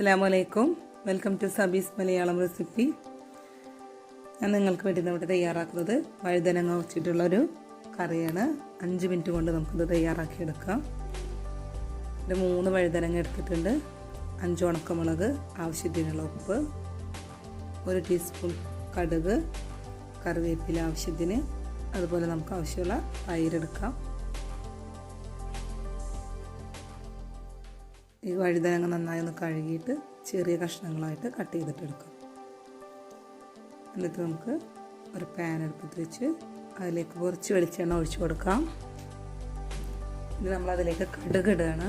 അസ്സാം വലൈക്കും welcome to Sabees Malayalam recipe. ഞാൻ നിങ്ങൾക്ക് വേണ്ടി ഇവിടെ തയ്യാറാക്കുന്നത് വഴുതനങ്ങ വെച്ചിട്ടുള്ളൊരു കറിയാണ്. അഞ്ച് മിനിറ്റ് കൊണ്ട് നമുക്കിത് തയ്യാറാക്കിയെടുക്കാം. ഒരു മൂന്ന് വഴുതനങ്ങ എടുത്തിട്ടുണ്ട്. അഞ്ച് ഉണക്കമുളക് ആവശ്യത്തിനുള്ള ഉപ്പ് ഒരു ടീസ്പൂൺ കടുക് കറിവേപ്പില ആവശ്യത്തിന് അതുപോലെ നമുക്ക് ആവശ്യമുള്ള തൈരെടുക്കാം ഈ വഴുതനങ്ങ നന്നായി ഒന്ന് കഴുകിയിട്ട് ചെറിയ കഷ്ണങ്ങളായിട്ട് കട്ട് ചെയ്തിട്ട് എടുക്കാം. എന്നിട്ട് നമുക്ക് ഒരു പാൻ എടുത്തിട്ട് വെച്ച് അതിലേക്ക് കുറച്ച് വെളിച്ചെണ്ണ ഒഴിച്ചു കൊടുക്കാം. ഇനി നമ്മൾ അതിലേക്ക് കടുക് ഇടുകയാണ്.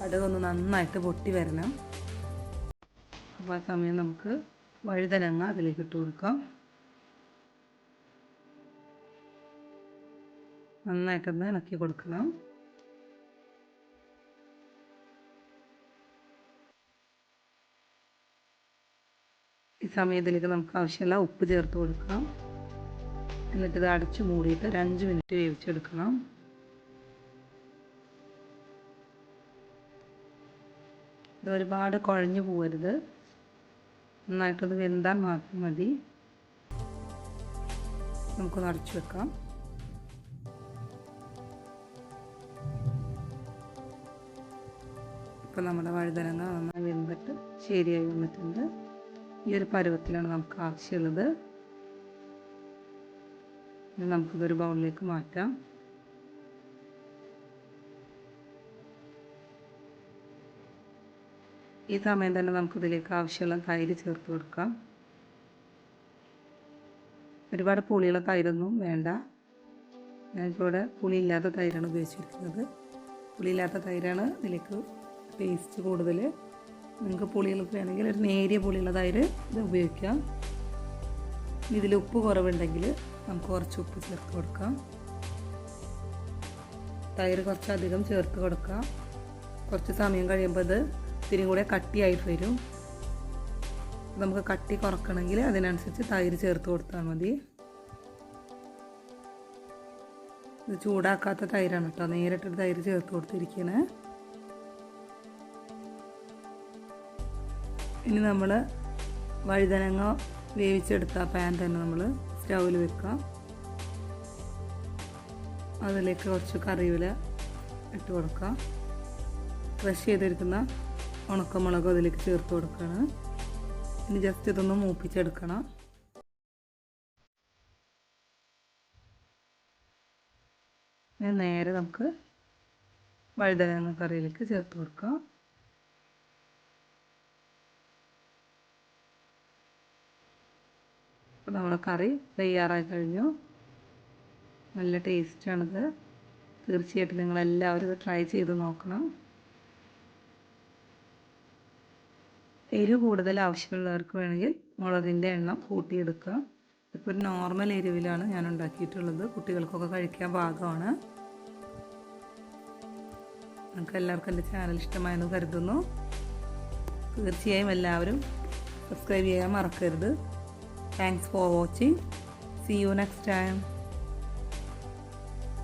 കടുക് ഒന്ന് നന്നായിട്ട് പൊട്ടി വരണം. അപ്പോൾ ആ സമയം നമുക്ക് വഴുതനങ്ങ അതിലേക്ക് ഇട്ട് കൊടുക്കാം. നന്നായിട്ടൊന്ന് ഇളക്കി കൊടുക്കണം. ഈ സമയത്തിലേക്ക് നമുക്ക് ആവശ്യമുള്ള ഉപ്പ് ചേർത്ത് കൊടുക്കാം. എന്നിട്ട് ഇത് അടച്ച് മൂടിയിട്ട് ഒരു അഞ്ച് മിനിറ്റ് വേവിച്ചെടുക്കണം. ഇത് ഒരുപാട് കുഴഞ്ഞു പോകരുത് നന്നായിട്ടത് വെന്താൻ മാത്രം മതി. നമുക്കൊന്ന് അടച്ചു വെക്കാം. ഇപ്പം നമ്മുടെ വഴുതനങ്ങ നന്നായി വെന്തിട്ട് ശരിയായി വന്നിട്ടുണ്ട്. ഈ ഒരു പരുവത്തിലാണ് നമുക്ക് ആവശ്യമുള്ളത്. ഇനി നമുക്കിതൊരു ബൗളിലേക്ക് മാറ്റാം. ഈ സമയം തന്നെ നമുക്കിതിലേക്ക് ആവശ്യമുള്ള തൈര് ചേർത്ത് കൊടുക്കാം. ഒരുപാട് പുളിയുള്ള തൈരൊന്നും വേണ്ട. ഞാനിപ്പോൾ ഇവിടെ പുളിയില്ലാത്ത തൈരാണ് ഉപയോഗിച്ചിരിക്കുന്നത്. പുളിയില്ലാത്ത തൈരാണ് ഇതിലേക്ക് ടേസ്റ്റ് കൂടുതൽ നിങ്ങൾക്ക് പുളികൾക്ക് വേണമെങ്കിൽ ഒരു നേരിയ പുളിയുള്ള തൈര് ഇത് ഉപയോഗിക്കാം. ഇതിൽ ഉപ്പ് കുറവുണ്ടെങ്കിൽ നമുക്ക് കുറച്ച് ഉപ്പ് ചേർത്ത് കൊടുക്കാം. തൈര് കുറച്ചധികം ചേർത്ത് കൊടുക്കാം. കുറച്ച് സമയം കഴിയുമ്പോൾ അത് ഇത്തിരി കൂടെ കട്ടിയായിട്ട് വരും. നമുക്ക് കട്ടി കുറക്കണമെങ്കിൽ അതിനനുസരിച്ച് തൈര് ചേർത്ത് കൊടുത്താൽ മതി. ഇത് ചൂടാക്കാത്ത തൈരാണ് കേട്ടോ. നേരിട്ടൊരു തൈര് ചേർത്ത് കൊടുത്തിരിക്കണേ. ഇനി നമ്മൾ വഴുതനങ്ങ വേവിച്ചെടുത്ത പാൻ തന്നെ നമ്മൾ സ്റ്റൗവിൽ വെക്കാം അതിലേക്ക് കുറച്ച് കറിവില ഇട്ട് കൊടുക്കാം ക്രഷ് ചെയ്തിരിക്കുന്ന ഉണക്കമുളക് അതിലേക്ക് ചേർത്ത് കൊടുക്കുകയാണ്. ഇനി ജസ്റ്റ് ഇതൊന്ന് മൂപ്പിച്ചെടുക്കണം. ഇനി നേരെ നമുക്ക് വഴുതനങ്ങ കറിയിലേക്ക് ചേർത്ത് കൊടുക്കാം. അപ്പോൾ നമ്മുടെ കറി തയ്യാറായി കഴിഞ്ഞു. നല്ല ടേസ്റ്റാണിത്. തീർച്ചയായിട്ടും നിങ്ങളെല്ലാവരും ഇത് ട്രൈ ചെയ്ത് നോക്കണം. എരിവ് കൂടുതൽ ആവശ്യമുള്ളവർക്ക് വേണമെങ്കിൽ മുളകിന്റെ എണ്ണം കൂട്ടിയെടുക്കുക ഇപ്പോൾ ഒരു നോർമൽ എരിവിലാണ് ഞാൻ ഉണ്ടാക്കിയിട്ടുള്ളത്. കുട്ടികൾക്കൊക്കെ കഴിക്കാൻ പാകമാണ്. നിങ്ങൾക്ക് എല്ലാവർക്കും എന്റെ ചാനൽ ഇഷ്ടമായെന്ന് കരുതുന്നു. തീർച്ചയായും എല്ലാവരും സബ്സ്ക്രൈബ് ചെയ്യാൻ മറക്കരുത്. Thanks for watching. See you next time.